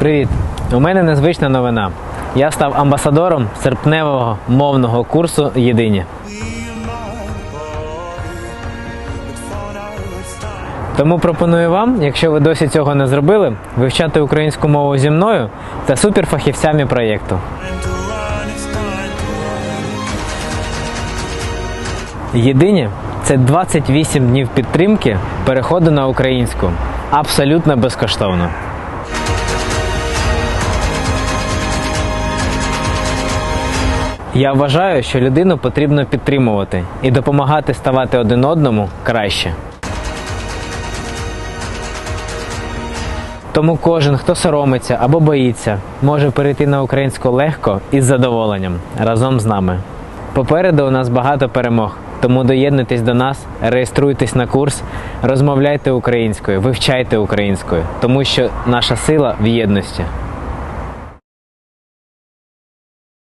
Привіт! У мене незвична новина. Я став амбасадором серпневого мовного курсу Єдині. Тому пропоную вам, якщо ви досі цього не зробили, вивчати українську мову зі мною та суперфахівцями проєкту. Єдині це 28 днів підтримки переходу на українську. Абсолютно безкоштовно. Я вважаю, що людину потрібно підтримувати і допомагати ставати один одному краще. Тому кожен, хто соромиться або боїться, може перейти на українську легко і з задоволенням разом з нами. Попереду у нас багато перемог, тому доєднуйтесь до нас, реєструйтесь на курс, розмовляйте українською, вивчайте українською, тому що наша сила в єдності.